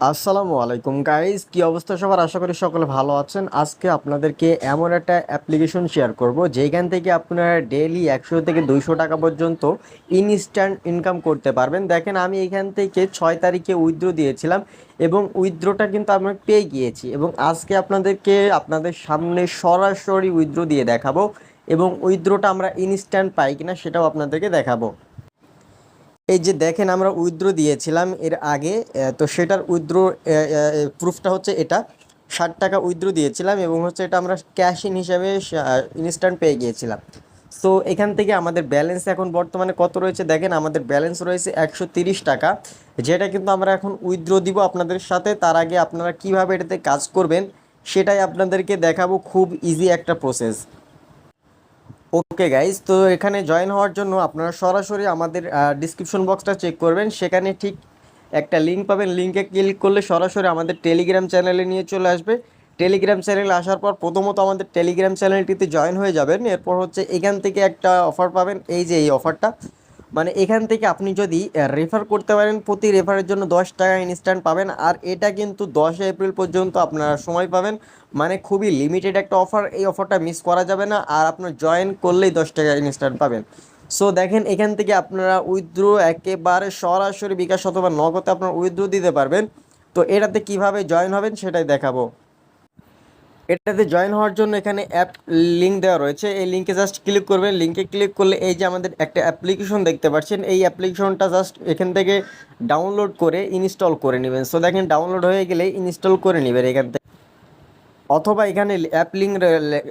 আসসালামু আলাইকুম গাইজ কি অবস্থা সবার? আশা করি সকলে ভালো আছেন। আজকে আপনাদেরকে এমন একটা অ্যাপ্লিকেশন শেয়ার করব যেখান থেকে আপনারা ডেইলি একশো থেকে দুইশো টাকা পর্যন্ত ইনস্ট্যান্ট ইনকাম করতে পারবেন। দেখেন, আমি এখান থেকে ছয় তারিখে উইথড্র দিয়েছিলাম এবং উইথড্রটা কিন্তু আমি পেয়ে গিয়েছি এবং আজকে আপনাদেরকে আপনাদের সামনে সরাসরি উইথড্র দিয়ে দেখাবো এবং উইথড্রটা আমরা ইনস্ট্যান্ট পাই কিনা সেটাও আপনাদেরকে দেখাবো। এই যে দেখেন আমরা উইথড্র দিয়েছিলাম এর আগে তো সেটার উইথড্র প্রুফটা হচ্ছে এটা। ষাট টাকা উইথড্র দিয়েছিলাম এবং হচ্ছে এটা আমরা ক্যাশ ইন হিসাবে ইনস্ট্যান্ট পেয়ে গিয়েছিলাম। তো এখান থেকে আমাদের ব্যালেন্স এখন বর্তমানে কত রয়েছে? দেখেন আমাদের ব্যালেন্স রয়েছে একশো টাকা। যেটা কিন্তু আমরা এখন উইথড্র দিব আপনাদের সাথে। তার আগে আপনারা কীভাবে এটাতে কাজ করবেন, সেটাই আপনাদেরকে দেখাবো খুব ইজি একটা প্রসেস ওকে গাইজ তো এখানে জয়েন হওয়ার জন্য আপনারা সরাসরি আমাদের ডিসক্রিপশন বক্সটা চেক করবেন। সেখানে ঠিক একটা লিঙ্ক পাবেন। লিঙ্কে ক্লিক করলে সরাসরি আমাদের টেলিগ্রাম চ্যানেলে নিয়ে চলে আসবে। টেলিগ্রাম চ্যানেলে আসার পর প্রথমত আমাদের টেলিগ্রাম চ্যানেলটিতে জয়েন হয়ে যাবেন। এরপর হচ্ছে এখান থেকে একটা অফার পাবেন। এই যে এই অফারটা মানে এখান থেকে আপনি যদি রেফার করতে পারেন, প্রতি রেফারের জন্য দশ টাকা ইনস্ট্যান্ট পাবেন। আর এটা কিন্তু দশই এপ্রিল পর্যন্ত আপনারা সময় পাবেন। মানে খুবই লিমিটেড একটা অফার এই অফারটা মিস করা যাবে না। আর আপনার জয়েন করলেই দশ টাকা ইনস্ট্যান্ট পাবেন। সো দেখেন, এখান থেকে আপনারা উইথড্র একেবারে সরাসরি বিকাশ অথবা নগদে আপনার উইথড্র দিতে পারবেন। তো এটাতে কীভাবে জয়েন হবেন সেটাই দেখাবো। এটাতে জয়েন হওয়ার জন্য এখানে অ্যাপ লিঙ্ক দেওয়া রয়েছে। এই লিঙ্কে জাস্ট ক্লিক করবেন। লিঙ্কে ক্লিক করলে এই যে আমাদের একটা অ্যাপ্লিকেশন দেখতে পাচ্ছেন, এই অ্যাপ্লিকেশনটা জাস্ট এখান থেকে ডাউনলোড করে ইনস্টল করে নেবেন। সো দেখেন ডাউনলোড হয়ে গেলে ইনস্টল করে নেবেন এখান থেকে। অথবা এখানে অ্যাপ লিঙ্ক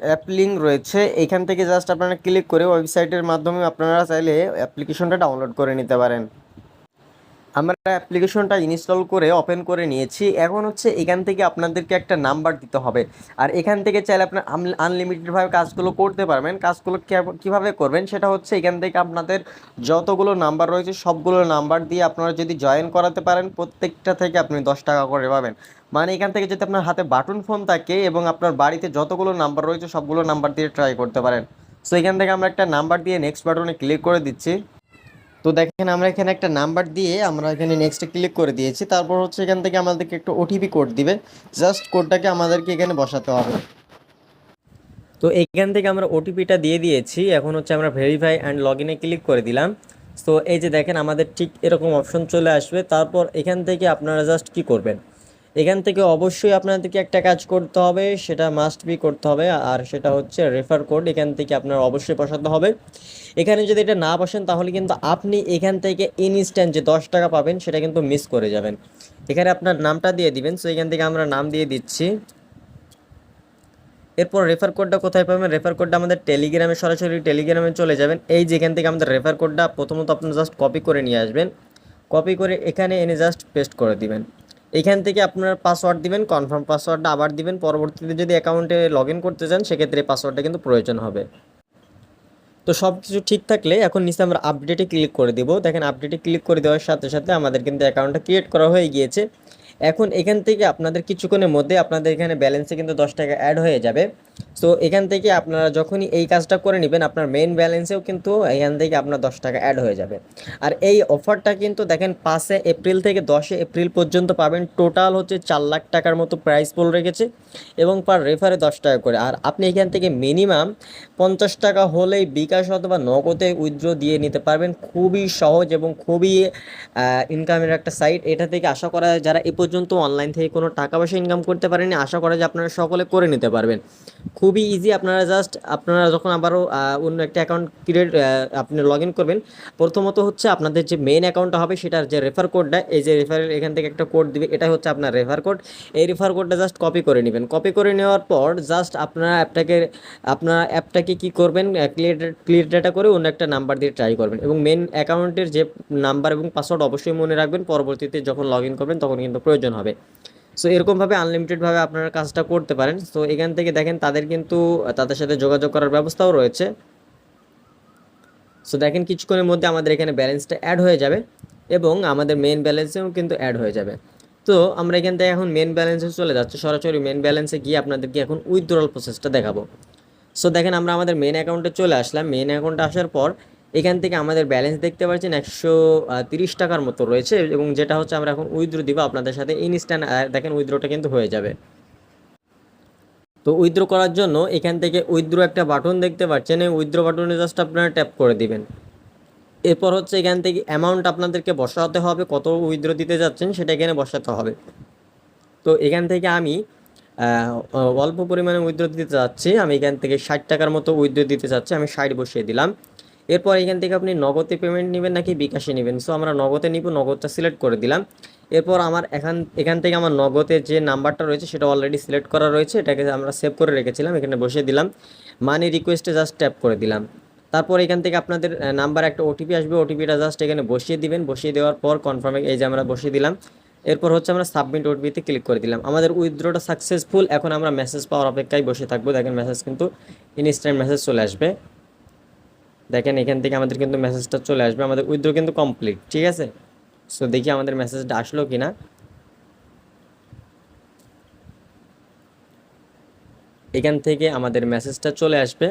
অ্যাপ লিঙ্ক রয়েছে। এখান থেকে জাস্ট আপনারা ক্লিক করে ওয়েবসাইটের মাধ্যমে আপনারা চাইলে অ্যাপ্লিকেশনটা ডাউনলোড করে নিতে পারেন। আমরা অ্যাপ্লিকেশনটা ইনস্টল করে, ওপেন করে নিয়েছি। এখন হচ্ছে এখান থেকে আপনাদেরকে একটা নাম্বার দিতে হবে। আর এখান থেকে চাইলে আপনার আনলিমিটেডভাবে কাজগুলো করতে পারবেন। কাজগুলো কীভাবে করবেন সেটা হচ্ছে এখান থেকে আপনাদের যতগুলো নাম্বার রয়েছে, সবগুলো নাম্বার দিয়ে আপনারা যদি জয়েন করাতে পারেন, প্রত্যেকটা থেকে আপনি দশ টাকা করে পাবেন। মানে এখান থেকে যদি আপনার হাতে বাটন ফোন থাকে এবং আপনার বাড়িতে যতগুলো নাম্বার রয়েছে, সবগুলো নাম্বার দিয়ে ট্রাই করতে পারেন। সো এখান থেকে আমরা একটা নাম্বার দিয়ে নেক্সট বাটনে ক্লিক করে দিচ্ছি। তো দেখেন আমরা এখানে একটা নাম্বার দিয়ে আমরা এখানে নেক্সটে ক্লিক করে দিয়েছি। তারপর হচ্ছে এখান থেকে আমাদেরকে একটু ওটিপি কোড দিবে। জাস্ট কোডটাকে আমাদেরকে এখানে বসাতে হবে। তো এখান থেকে আমরা ওটিপিটা দিয়ে দিয়েছি। এখন হচ্ছে আমরা ভেরিফাই অ্যান্ড লগ ইনে ক্লিক করে দিলাম। তো এই যে দেখেন আমাদের ঠিক এরকম অপশন চলে আসবে। তারপর এখান থেকে আপনারা জাস্ট কি করবেন? এখান থেকে অবশ্যই আপনাদেরকে একটা কাজ করতে হবে, সেটা মাস্ট বি করতে হবে, আর সেটা হচ্ছে রেফার কোড এখান থেকে আপনার অবশ্যই বসাতে হবে। এখানে যদি এটা না বসেন, তাহলে কিন্তু আপনি এখান থেকে ইনস্ট্যান্ট যে দশ টাকা পাবেন, সেটা কিন্তু মিস করে যাবেন। এখানে আপনার নামটা দিয়ে দিবেন সো এখান থেকে আমরা নাম দিয়ে দিচ্ছি। এরপর রেফার কোডটা কোথায় পাবেন? রেফার কোডটা আমাদের টেলিগ্রামে সরাসরি টেলিগ্রামে চলে যাবেন। এই যেখান থেকে আমাদের রেফার কোডটা প্রথমত আপনার জাস্ট কপি করে নিয়ে আসবেন। কপি করে এখানে এনে জাস্ট পেস্ট করে দিবেন। এখান থেকে আপনার পাসওয়ার্ড দিবেন কনফার্ম পাসওয়ার্ডটা আবার দিবেন, পরবর্তীতে যদি অ্যাকাউন্টে লগ করতে চান, সেক্ষেত্রে পাসওয়ার্ডটা কিন্তু প্রয়োজন হবে। তো সব কিছু ঠিক থাকলে এখন নিচে আমরা আপডেটে ক্লিক করে দেব। দেখেন আপডেটে ক্লিক করে দেওয়ার সাথে সাথে আমাদের কিন্তু অ্যাকাউন্টটা ক্রিয়েট করা হয়ে গিয়েছে। এখন এখান থেকে আপনাদের কিছুক্ষণের মধ্যে আপনাদের এখানে ব্যালেন্সে কিন্তু দশ টাকা অ্যাড হয়ে যাবে। সো এখান থেকে আপনারা যখনই এই কাজটা করে নেবেন, আপনার মেইন ব্যালেন্সেও কিন্তু এখান থেকে আপনার দশ টাকা অ্যাড হয়ে যাবে। আর এই অফারটা কিন্তু দেখেন পাঁচে এপ্রিল থেকে দশে এপ্রিল পর্যন্ত পাবেন। টোটাল হচ্ছে চার লাখ টাকার মতো প্রাইস পোল রেখেছে এবং পার রেফারে দশ টাকা করে। আর আপনি এখান থেকে মিনিমাম পঞ্চাশ টাকা হলেই বিকাশ অথবা নগদে উইথড্র দিয়ে নিতে পারবেন। খুবই সহজ এবং খুবই ইনকামের একটা সাইট এটা থেকে আশা করা যায় যারা এ পর্যন্ত অনলাইন থেকে কোনো টাকা পয়সা ইনকাম করতে পারেনি আশা করা যায় আপনারা সকলে করে নিতে পারবেন। খুবই ইজি আপনারা জাস্ট আপনারা যখন আবারও অন্য একটা অ্যাকাউন্ট ক্রিয়েট আপনি লগ ইন করবেন, প্রথমত হচ্ছে আপনাদের যে মেইন অ্যাকাউন্টটা হবে সেটার যে রেফার কোডটা এই যে রেফারের এখান থেকে একটা কোড দিবে এটা হচ্ছে আপনার রেফার কোড এই রেফার কোডটা জাস্ট কপি করে নেবেন। কপি করে নেওয়ার পর জাস্ট আপনারা অ্যাপটাকে, আপনার অ্যাপটাকে কি করবেন ক্লিয়ার ক্লিয়ার ডাটা করে অন্য একটা নাম্বার দিয়ে ট্রাই করবেন। এবং মেন অ্যাকাউন্টের যে নাম্বার এবং পাসওয়ার্ড অবশ্যই মনে রাখবেন, পরবর্তীতে যখন লগ ইন করবেন তখন কিন্তু প্রয়োজন হবে। সো এরকমভাবে আনলিমিটেডভাবে আপনারা কাজটা করতে পারেন। সো এখান থেকে দেখেন তাদের কিন্তু, তাদের সাথে যোগাযোগ করার ব্যবস্থাও রয়েছে। সো দেখেন কিছুক্ষণের মধ্যে আমাদের এখানে ব্যালেন্সটা অ্যাড হয়ে যাবে এবং আমাদের মেন ব্যালেন্সেও কিন্তু অ্যাড হয়ে যাবে। তো, আমরা এখান থেকে এখন মেন ব্যালেন্সে চলে যাচ্ছি। সরাসরি মেন ব্যালেন্সে গিয়ে আপনাদেরকে এখন উইথড্রল প্রসেসটা দেখাবো। সো দেখেন আমরা আমাদের মেন অ্যাকাউন্টে চলে আসলাম। মেন অ্যাকাউন্টে আসার পর এখান থেকে আমাদের ব্যালেন্স দেখতে পাচ্ছেন একশো তিরিশ টাকার মতো রয়েছে এবং যেটা হচ্ছে আমরা এখন উইথড্র দিব আপনাদের সাথে ইনস্ট্যান্ট দেখেন উইথড্রটা কিন্তু হয়ে যাবে। তো উইথড্র করার জন্য এখান থেকে উইথড্র একটা বাটন দেখতে পাচ্ছেন, এই উইথড্র বাটনে জাস্ট আপনারা ট্যাপ করে দিবেন। এরপর হচ্ছে এখান থেকে অ্যামাউন্ট আপনাদেরকে বসাতে হবে, কত উইথড্র দিতে যাচ্ছেন সেটা এখানে বসাতে হবে। তো এখান থেকে আমি অল্প পরিমাণে উইথড্র দিতে চাচ্ছি আমি এখান থেকে ষাট টাকার মতো উইথড্র দিতে চাচ্ছি আমি ষাট বসিয়ে দিলাম। এরপর এখান থেকে আপনি নগদে পেমেন্ট নেবেন নাকি বিকাশে নেবেন? সো আমরা নগদে নিব, নগদটা সিলেক্ট করে দিলাম। এরপর আমার এখান এখান থেকে আমার নগদের যে নাম্বারটা রয়েছে, সেটা অলরেডি সিলেক্ট করা রয়েছে। এটাকে আমরা সেভ করে রেখেছিলাম, এখানে বসিয়ে দিলাম। মানি রিকোয়েস্টে জাস্ট ট্যাপ করে দিলাম। তারপর এখান থেকে আপনাদের নাম্বার একটা ওটিপি আসবে ওটিপিটা জাস্ট এখানে বসিয়ে দিবেন। বসিয়ে দেওয়ার পর কনফার্মে এই যে আমরা বসিয়ে দিলাম। এরপর হচ্ছে আমরা সাবমিট ওটিপিতে ক্লিক করে দিলাম। আমাদের উইথড্রটা সাকসেসফুল এখন আমরা মেসেজ পাওয়ার অপেক্ষায় বসে থাকব। দেখেন মেসেজ কিন্তু ইনস্ট্যান্ট মেসেজ চলে আসবে। দেখেন এখান থেকে আমাদের কিন্তু মেসেজটা চলে আসবে, আমাদের উইথড্র কিন্তু কমপ্লিট ঠিক আছে? সো দেখি আমাদের মেসেজটা আসলো কিনা। এখান থেকে আমাদের মেসেজটা চলে আসবে।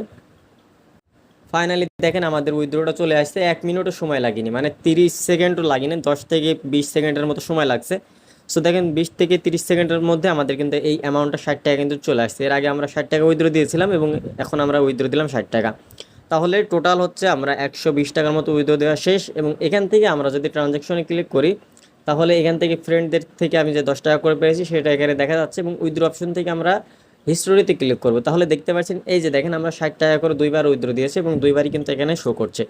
ফাইনালি দেখেন আমাদের উইথড্রটা চলে আসছে, এক মিনিটও সময় লাগেনি মানে তিরিশ সেকেন্ডও লাগেনি, দশ থেকে বিশ সেকেন্ডের মতো সময় লাগছে। সো দেখেন বিশ থেকে তিরিশ সেকেন্ডের মধ্যে আমাদের কিন্তু এই অ্যামাউন্টটা ষাট টাকা কিন্তু চলে আসছে। এর আগে আমরা ষাট টাকা উইথড্র দিয়েছিলাম এবং এখন আমরা উইথড্র দিলাম ষাট টাকা। তাহলে টোটাল হচ্ছে আমরা একশো বিশ টাকার মতো উইথড্র দেওয়া শেষ এবং এখান থেকে আমরা যদি ট্রানজ্যাকশনে ক্লিক করি, তাহলে এখান থেকে ফ্রেন্ডদের থেকে আমি যে দশ টাকা করে পেয়েছি সেটা এখানে দেখা যাচ্ছে এবং উইথড্র অপশন থেকে আমরা হিস্টোরিতে ক্লিক করব। তাহলে দেখতে পাচ্ছেন, এই যে দেখেন আমরা ষাট টাকা করে দুইবার উইথড্র দিয়েছি এবং দুইবারই কিন্তু এখানে শো করছে।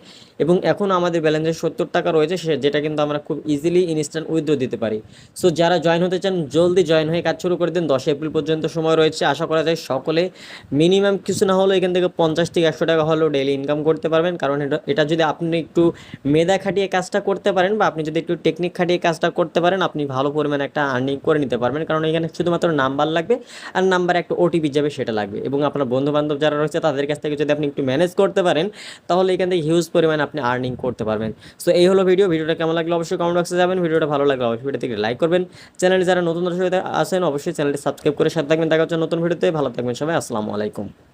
এবং এখন আমাদের ব্যালেন্সে সত্তর টাকা রয়েছে, সে যেটা কিন্তু আমরা খুব ইজিলি ইনস্ট্যান্ট উইথড্র দিতে পারি। সো যারা জয়েন হতে চান, জলদি জয়েন হয়ে কাজ শুরু করে দিন। দশ এপ্রিল পর্যন্ত সময় রয়েছে। আশা করা যায় সকলে মিনিমাম কিছু না হলেও এখান থেকে পঞ্চাশ থেকে একশো টাকা হলেও ডেইলি ইনকাম করতে পারবেন। কারণ এটা এটা যদি আপনি একটু মেধা খাটিয়ে কাজটা করতে পারেন বা আপনি যদি একটু টেকনিক খাটিয়ে কাজটা করতে পারেন, আপনি ভালো পরিমাণে একটা আর্নিং করে নিতে পারবেন। কারণ এখানে শুধুমাত্র নাম্বার লাগবে। আর নাম্বার একটা ওটিপি যাবে সেটা লাগবে। এবং আপনার বন্ধুবান্ধব যারা রয়েছে, তাদের কাছ থেকে যদি আপনি একটু ম্যানেজ করতে পারেন, তাহলে এখান থেকে হিউজ পরিমাণে আপনি আর্নিং করতে পারবেন। সো এই হলো ভিডিও ভিডিওটা কেমন লাগল অবশ্যই কমেন্ট বক্সে যাবেন। ভিডিওটা ভালো লাগল অবশ্যই ভিডিও থেকে লাইক করবেন। চ্যানেলে যারা নতুন দর্শক আছেন, অবশ্যই চ্যানেলটি সাবস্ক্রাইব করে সাথে থাকবেন। দেখা হচ্ছে নতুন ভিডিওতে ভালো থাকবেন সবাই। আসসালামু আলাইকুম।